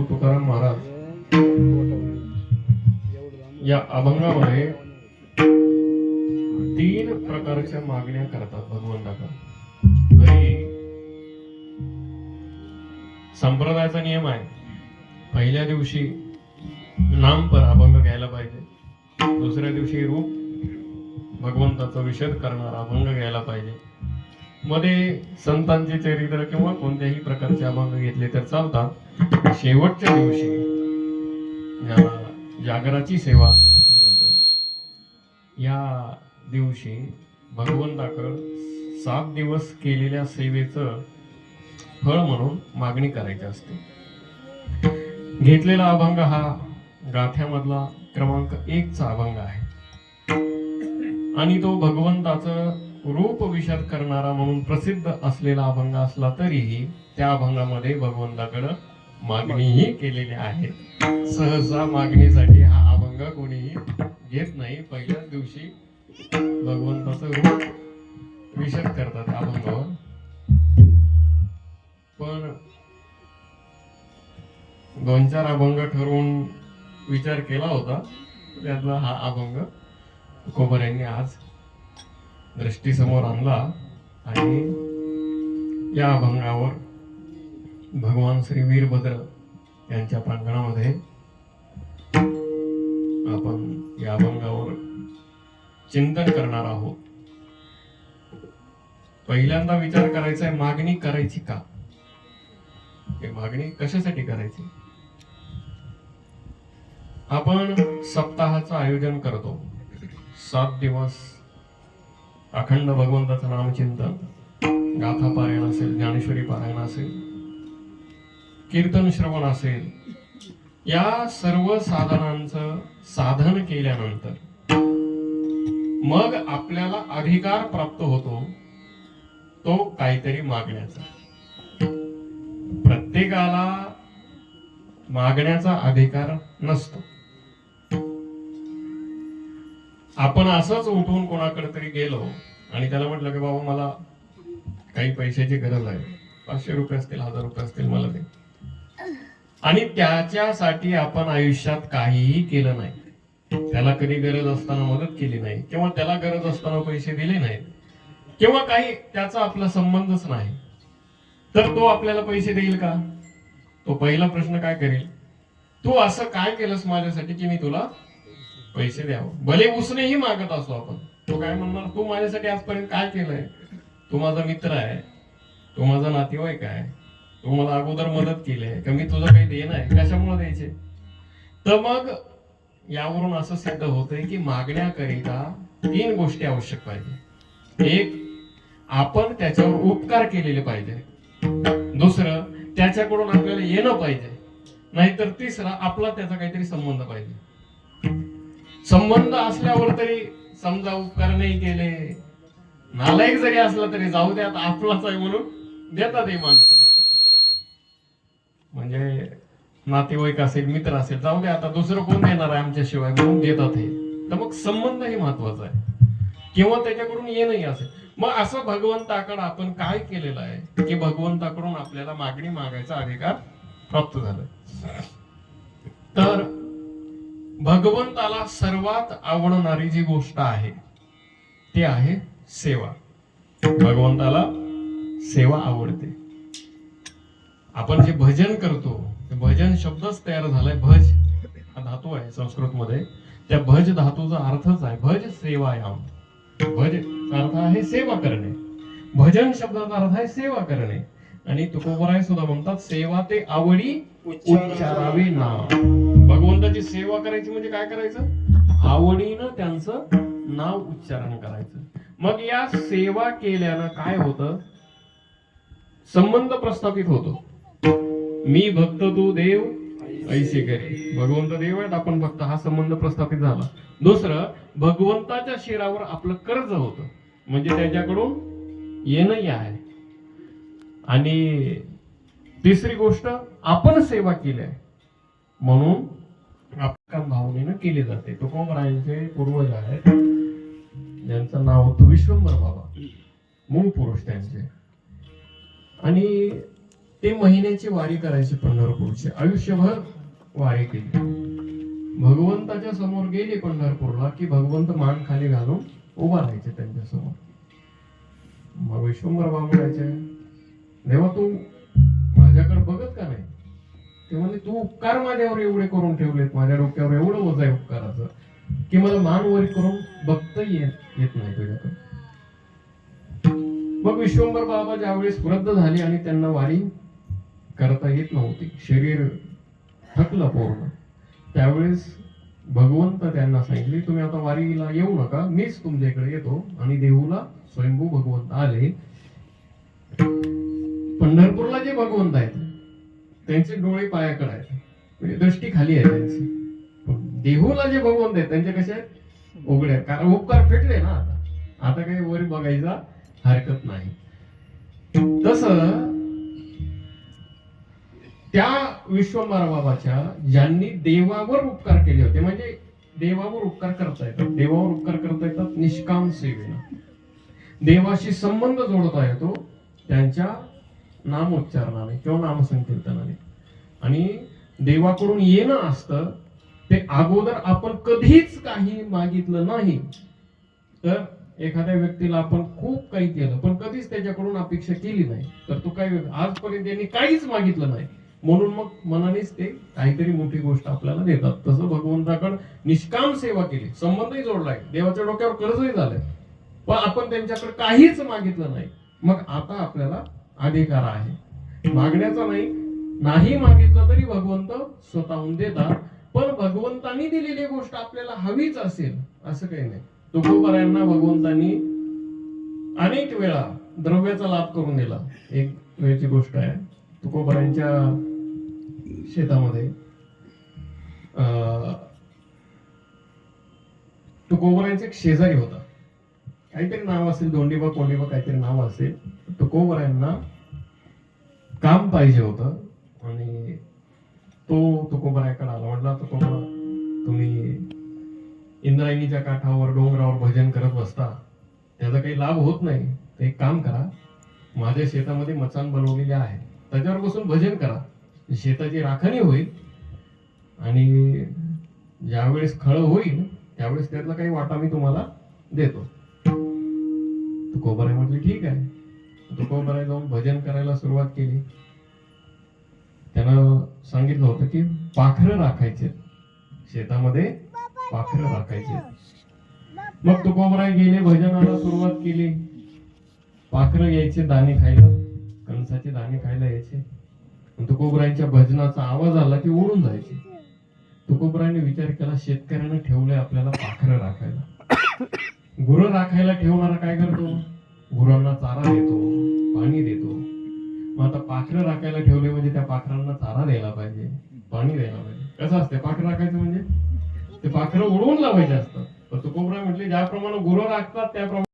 जगद्गुरु तुकाराम महाराज. या अभंगामध्ये तीन प्रकारच्या मागण्या करतात भगवंताकडे संप्रदायाचा नियम आहे पहिल्या दिवशी नाम पर अभंग घ्यायला पाहिजे. दुसऱ्या दिवशी रूप भगवंताचा विषद करणारा अभंग घ्यायला पाहिजे. मध्ये संतांचे चरित्र किंवा कोणत्याही प्रकारचे अभंग घेतले तर चालतात. शेवटच्या दिवशी ज्याला जागराची सेवा असं म्हटलं जातं या दिवशी भगवंताकड सात दिवस केलेल्या सेवेचं फळ म्हणून मागणी करायची असते. घेतलेला अभंग हा गाथ्यामधला क्रमांक एकचा अभंग आहे. आणि तो भगवंताचं रूप विषद करणारा म्हणून प्रसिद्ध असलेला अभंग असला तरीही त्या अभंगामध्ये भगवंताकडं मागणीही केलेली आहे. सहसा मागणीसाठी हा अभंग कोणीही घेत नाही. पहिल्याच दिवशी भगवंताचं रूप विषद करतात अभंगावर पण दोन चार अभंग ठरवून विचार केला होता. त्यातला हा अभंग कोबर यांनी आज दृष्टीसमोर आणला आणि या अभंगावर भगवान श्री वीरभद्र यांच्या प्रांगणामध्ये आपण या अभंगावर चिंतन करणार आहोत. पहिल्यांदा विचार करायचा आहे मागणी करायची का? हे मागणी कशासाठी करायची? आपण सप्ताहाचं आयोजन करतो. सात दिवस अखंड भगवंताचं नामचिंतन. गाथा पारायण असेल ज्ञानेश्वरी पारायण असेल कीर्तन श्रवण असेल या सर्व साधनांचं साधन केल्यानंतर मग आपल्याला अधिकार प्राप्त होतो तो काहीतरी मागण्याचा. प्रत्येकाला मागण्याचा अधिकार नसतो. आपण असंच उठून कोणाकडे तरी गेलो आणि त्याला म्हटलं की बाबा मला काही पैशाची गरज आहे. पाचशे रुपये असतील हजार रुपये असतील मला ते आणि त्याच्यासाठी आपण आयुष्यात काहीही केलं नाही. त्याला कधी गरज असताना मदत केली नाही किंवा त्याला गरज असताना पैसे दिले नाहीत किंवा काही त्याचा आपला संबंधच नाही तर तो आपल्याला पैसे देईल का? तो पहिला प्रश्न काय करेल? तू असं काय केलंस माझ्यासाठी की मी तुला पैसे द्यावं? भले उसनेही मागत असतो आपण. तो काय म्हणणार? तू माझ्यासाठी आजपर्यंत काय केलंय? तू माझा मित्र आहे. तू माझा नातेवाईक आहे. तू मला अगोदर मदत केली आहे. का मी तुझं काही देणं आहे. कशामुळे द्यायचे? तर मग यावरून असं सिद्ध होतंय की मागण्याकरिता तीन गोष्टी आवश्यक पाहिजे. एक आपण त्याच्यावर उपकार केलेले पाहिजे. दुसरं त्याच्याकडून आपल्याला येणं पाहिजे. नाहीतर तिसरा आपला त्याचा काहीतरी संबंध पाहिजे. संबंध असल्यावर तरी समजा उपकार नाही केले. नालायक जरी असला तरी जाऊ द्या आपलाच आहे म्हणून देतात हे माणसं. म्हणजे नातेवाईक असेल मित्र असेल जाऊ दे आता दुसरं कोण येणार आहे आमच्याशिवाय? म्हणून देतात हे. तर मग संबंध हे महत्त्वाचा आहे. किंवा त्याच्याकडून येणंही असेल. मग असं भगवंताकडं आपण काय केलेलं आहे की भगवंताकडून आपल्याला मागणी मागायचा अधिकार प्राप्त झालाय तर भगवंताला सर्वात आवडणारी जी गोष्ट आहे ती आहे सेवा. भगवंताला सेवा आवडते. आपण जे भजन करतो ते भजन शब्दच तयार झालाय भज हा धातू आहे संस्कृत मध्ये त्या भज धातूचा अर्थच आहे भज सेवायाम. भज अर्थ आहे सेवा करणे. भजन शब्दाचा अर्थ आहे सेवा करणे. आणि तुकोबराय सुद्धा म्हणतात सेवा ते आवडी उच्चारावे ना. भगवंताची सेवा करायची म्हणजे काय करायचं? आवडीनं त्यांचं नाव उच्चारण करायचं. मग या सेवा केल्यानं काय होतं? संबंध प्रस्थापित होतो. मी भक्त तू देव ऐसे करे. भगवंत देव आहेत आपण भक्त. हा संबंध प्रस्थापित झाला. दुसरं भगवंताच्या शिरावर आपलं कर्ज होत. म्हणजे त्याच्याकडून येणंही आहे. आणि तिसरी गोष्ट आपण सेवा केली आहे. म्हणून आपल्या भावनेनं केली जाते. तुकोबरायांचे पूर्वज आहेत. ज्यांचं नाव होतं विश्वंभर बाबा. मूळ पुरुष त्यांचे. आणि ते महिन्याची वारी करायचे पंढरपूरची. आयुष्यभर वारी केली. भगवंताच्या समोर गेले पंढरपूरला की भगवंत मान खाली घालून उभा राहायचे त्यांच्यासमोर. मग विश्वंभर बाबा म्हणायचे देवा तू माझ्याकडे बघत का नाही? ते म्हणजे तू उपकार माझ्यावर एवढे करून ठेवलेत. माझ्या डोक्यावर एवढं वजा आहे उपकाराचं की मला मान वर करून बघता येत येत नाही तुझ्याकडे. मग विश्वंभर बाबा ज्यावेळेस वृद्ध झाले आणि त्यांना वारी करता येत नव्हती. शरीर थकलं पूर्ण. त्यावेळेस भगवंत त्यांना सांगितले तुम्ही आता वारीला येऊ नका. मीच तुमच्या इकडे येतो आणि देहूला स्वयंभू भगवंत आले. पंढरपूरला जे भगवंत आहेत त्यांचे डोळे पायाकडे आहेत. म्हणजे दृष्टी खाली आहे त्यांची. देहूला जे भगवंत आहेत त्यांचे कसे आहेत? उघडे आहेत. कारण उपकार फेटले ना आता. आता काही वर बघायचा हरकत नाही. तस त्या विश्वंभर ज्यांनी देवावर उपकार केले होते म्हणजे देवावर उपकार करता येतात देवावर उपकार करता येतात निष्काम सेवेनं. देवाशी संबंध जोडता येतो त्यांच्या नामोच्चारणाने किंवा नामसंकीर्तनाने. आणि देवाकडून येणं असतं ते अगोदर आपण कधीच काही मागितलं नाही. तर एखाद्या व्यक्तीला आपण खूप काही केलं पण कधीच त्याच्याकडून अपेक्षा केली नाही तर तो काही आजपर्यंत त्यांनी काहीच मागितलं नाही. म्हणून मग मनानेच ते काहीतरी मोठी गोष्ट आपल्याला देतात. तसं भगवंताकडे निष्काम सेवा केली. संबंधही जोडलाय देवाच्या डोक्यावर कर्जही झालंय पण आपण त्यांच्याकडे काहीच मागितलं नाही. मग आता आपल्याला अधिकार आहे. मागण्याचा नाही. नाही मागितलं तरी भगवंत स्वतःहून देतात. पण भगवंतांनी दिलेली गोष्ट आपल्याला हवीच असेल असं काही नाही. तुकोबऱ्यांना भगवंतांनी अनेक वेळा द्रव्याचा लाभ करून दिला. एक वेळची गोष्ट आहे. तुकोबऱ्यांच्या शेतामध्ये. तो तुकोबरायांचा एक शेजारी होता. काहीतरी नाव असेल दोंडीबा कोंडीबा काहीतरी नाव असेल तुकोबरायांना काम पाहिजे होतं आणि तो तुकोबरायाकडे आला. म्हटला तुकोबरा तुम्ही इंद्रायणीच्या काठावर डोंगरावर भजन करत बसता. त्याचा काही लाभ होत नाही. तर एक काम करा. माझ्या शेतामध्ये मचान बनवलेली आहे. त्याच्यावर बसून भजन करा. शेताची राखणी होईल आणि ज्यावेळेस खळ होईल त्यावेळेस त्यातला काही वाटा मी तुम्हाला देतो. तुकोबराय म्हटले ठीक आहे. तुकोबराय जाऊन भजन करायला सुरुवात केली. त्यानं सांगितलं होतं की पाखरं राखायचे. शेतामध्ये पाखरं राखायचे. मग तुकोबराय गेले भजनाला सुरुवात केली. पाखरं यायचे दाणे खायला. कणसाचे दाणे खायला यायचे. तुकोबरायांच्या भजनाचा आवाज आला की उडून जायचे. तुकोबरायाने विचार केला शेतकऱ्यानं ठेवलंय आपल्याला पाखरं राखायला. गुरं राखायला ठेवणारा काय करतो? गुरांना चारा देतो पाणी देतो. मग आता पाखरं राखायला ठेवले म्हणजे त्या पाखरांना चारा द्यायला पाहिजे पाणी द्यायला पाहिजे. कसं असते पाखरं राखायचं म्हणजे? ते पाखरं उडवून लावायचे असतात. पण तुकोबराय म्हटले ज्याप्रमाणे गुरं राखतात त्याप्रमाणे